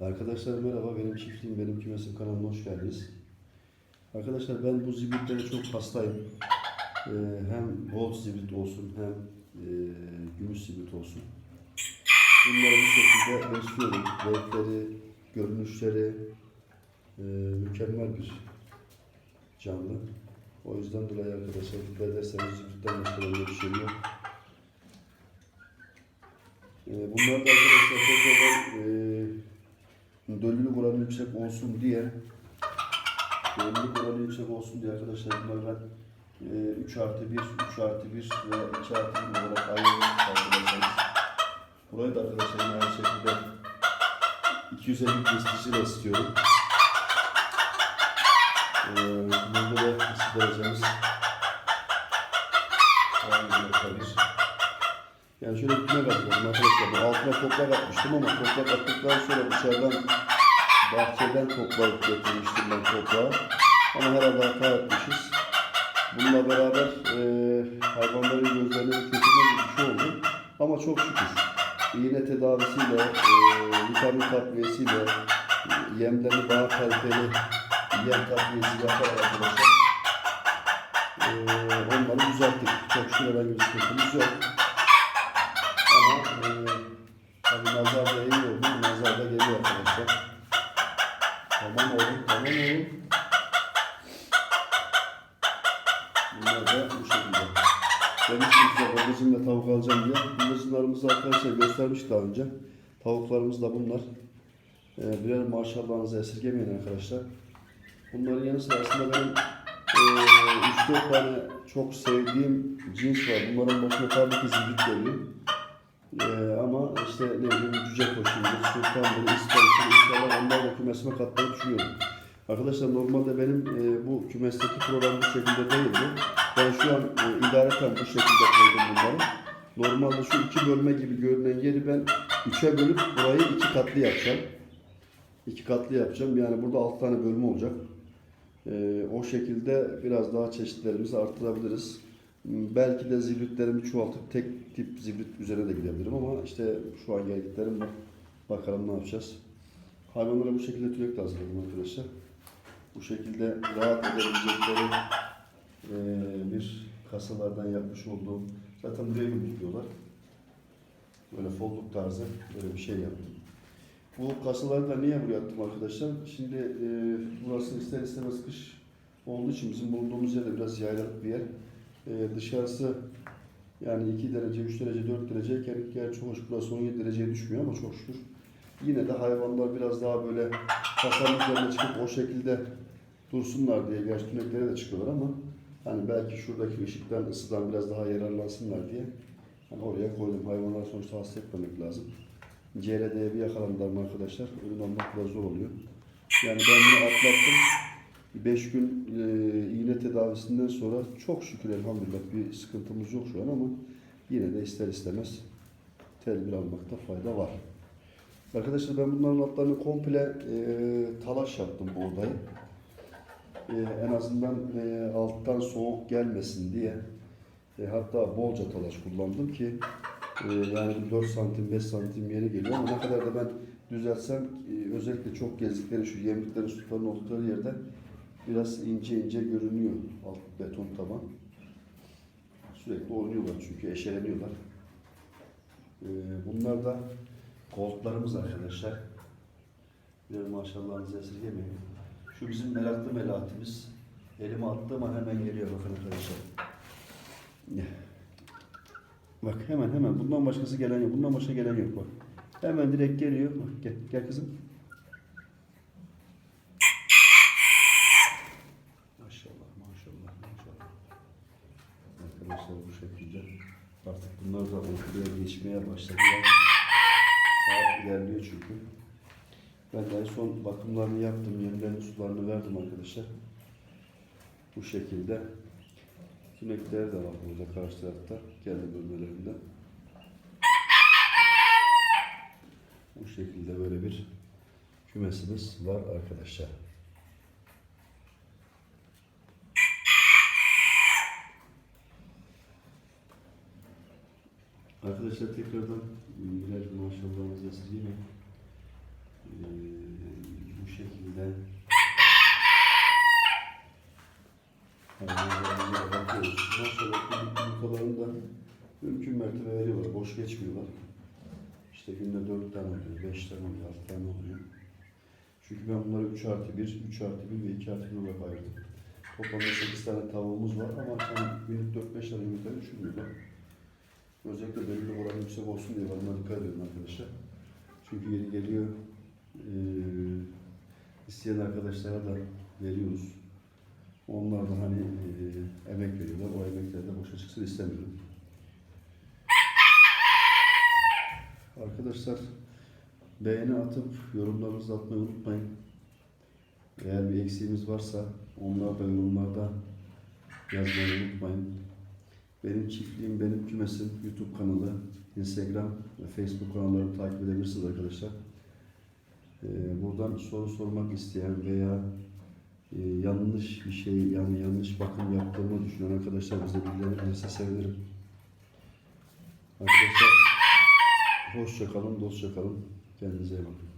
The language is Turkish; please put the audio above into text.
Arkadaşlar merhaba, benim çiftliğim, benim kümesim kanalıma hoş geldiniz. Arkadaşlar ben bu zibritlere çok hastayım. Ee, hem gold zibrit olsun hem e, gümüş zibrit olsun. Bunları bu şekilde besliyorum. Renkleri, görünüşleri e, mükemmel bir canlı. O yüzden dolayı arkadaşlar dikkat ederseniz zibritten başka bir şey yok. Ee, Bunlar da arkadaşlar tekrardan e, döllülük oranı yüksek olsun diye döllülük oranı yüksek olsun diye arkadaşlar bunları ben e, 3 artı 1, 3 artı 1 ve 2 artı 1 olarak ayırıyorum arkadaşlar. Burayı da arkadaşlar aynı şekilde 250 kestici de istiyorum. Ee, burada da ısı derecemiz aynı nokta bir. Yani şöyle küme katladım arkadaşlar. Bu altına toprak atmıştım ama toprak attıktan sonra dışarıdan bahçeden toprak getirmiştim ben toprağı. Ama herhalde hata etmişiz. Bununla beraber e, hayvanların gözlerine kötüme bir şey oldu. Ama çok şükür iğne tedavisiyle, e, vitamin takviyesiyle, yemlerini daha kaliteli yem takviyesi yaparak arkadaşlar e, onları düzelttik. Çok şükür herhangi bir sıkıntımız yok. Ama e, tabii nazar da iyi oldu. Nazar da geliyor arkadaşlar. Tamam oğlum, tamam oğlum. Bunlar da bu şekilde. Demiştim size babacımla tavuk alacağım diye. Babacımlarımızı arkadaşlar göstermiş daha önce. Tavuklarımız da bunlar. Ee, birer maşallahınızı esirgemeyin arkadaşlar. Bunların yanı sıra aslında benim e, 3-4 tane çok sevdiğim cins var. Bunların başına tabii ki zibrit geliyor. Ee, ama işte ne bileyim cüce koşuyoruz, sultanları, istersen inşallah onlar da kümesime katmayı düşünüyorum. Arkadaşlar normalde benim e, bu kümesteki program bu şekilde değildi. Ben şu an e, idareten bu şekilde koydum bunları. Normalde şu iki bölme gibi görünen yeri ben üçe bölüp burayı iki katlı yapacağım. İki katlı yapacağım. Yani burada altı tane bölme olacak. E, o şekilde biraz daha çeşitlerimizi arttırabiliriz. Belki de zibritlerimi çoğaltıp tek tip zibrit üzerine de gidebilirim ama işte şu an geldiklerim var. Bakalım ne yapacağız. Hayvanlara bu şekilde tülek de hazırladım arkadaşlar. Bu şekilde rahat edebilecekleri eee, bir kasalardan yapmış olduğum zaten buraya yumrukluyorlar. Böyle folduk tarzı böyle bir şey yaptım. Bu kasaları da niye buraya attım arkadaşlar? Şimdi eee, burası ister istemez kış olduğu için bizim bulunduğumuz yerde biraz yaylalık bir yer. Ee, dışarısı yani 2 derece, 3 derece, 4 derece iken gerçi hoş burası 17 dereceye düşmüyor ama çok şükür. Yine de hayvanlar biraz daha böyle kasanın üzerine çıkıp o şekilde dursunlar diye gerçi tüneklere de çıkıyorlar ama hani belki şuradaki ışıktan, ısıdan biraz daha yararlansınlar diye hani oraya koydum. Hayvanlar sonuçta hasta etmemek lazım. CRD'ye bir yakalandılar arkadaşlar? Ölüm almak biraz zor oluyor. Yani ben bunu atlattım. 5 gün e, iğne tedavisinden sonra çok şükür elhamdülillah bir sıkıntımız yok şu an ama yine de ister istemez tedbir almakta fayda var. Arkadaşlar ben bunların altlarını komple e, talaş yaptım buğdayı. E, en azından e, alttan soğuk gelmesin diye e, hatta bolca talaş kullandım ki e, yani 4 santim 5 santim yeri geliyor ama ne kadar da ben düzeltsem e, özellikle çok gezdikleri şu yemliklerin sütlerin oldukları yerde biraz ince ince görünüyor alt beton taban. Sürekli oynuyorlar çünkü eşeleniyorlar. Ee, bunlar da koltlarımız arkadaşlar. Bir maşallahınızı esirgemeyin. Şu bizim meraklı melatimiz. Elime attığım an hemen geliyor bakın arkadaşlar. Bak hemen hemen bundan başkası gelen yok. Bundan başka gelen yok bak. Hemen direkt geliyor. Bak gel, gel kızım. Maşallah, maşallah, maşallah. Arkadaşlar bu şekilde. Artık bunlar da uykuya geçmeye başladılar. Saat ilerliyor çünkü. Ben de en son bakımlarını yaptım, yemlerini, sularını verdim arkadaşlar. Bu şekilde. Sinekler de var burada karşı tarafta, kendi bölmelerinde. Bu şekilde böyle bir kümesimiz var arkadaşlar. Arkadaşlar tekrardan birer maşallahınızı esirgemeyin. Ee, şekilde. Hayvanlarımıza bakıyoruz. Maşallah yumurtalarını da mümkün mertebe veriyorlar. Boş geçmiyorlar. İşte günde 4 tane oluyor, 5 tane oluyor, 6 tane oluyor. Çünkü ben bunları 3 artı 1, 3 artı 1 ve 2 artı 1 olarak ayırdım. Toplamda 8 tane tavuğumuz var ama hani günlük 4-5 tane yumurta düşürmüyorlar. Özellikle belli oranı yüksek olsun diye ben dikkat ediyorum arkadaşlar. Çünkü yeri geliyor eee isteyen arkadaşlara da veriyoruz. Onlar da hani eee, emek veriyorlar. O emekler de boşa çıksın istemiyorum. Arkadaşlar beğeni atıp yorumlarınızı atmayı unutmayın. Eğer bir eksiğimiz varsa onlar da yorumlarda yazmayı unutmayın. Benim çiftliğim, benim kümesim YouTube kanalı, Instagram ve Facebook kanallarını takip edebilirsiniz arkadaşlar. Ee, buradan soru sormak isteyen veya e, yanlış bir şey yani yanlış bakım yaptığımı düşünen arkadaşlar bize bilgilendirirse sevinirim. Arkadaşlar hoşça kalın, dostça. Kendinize iyi bakın.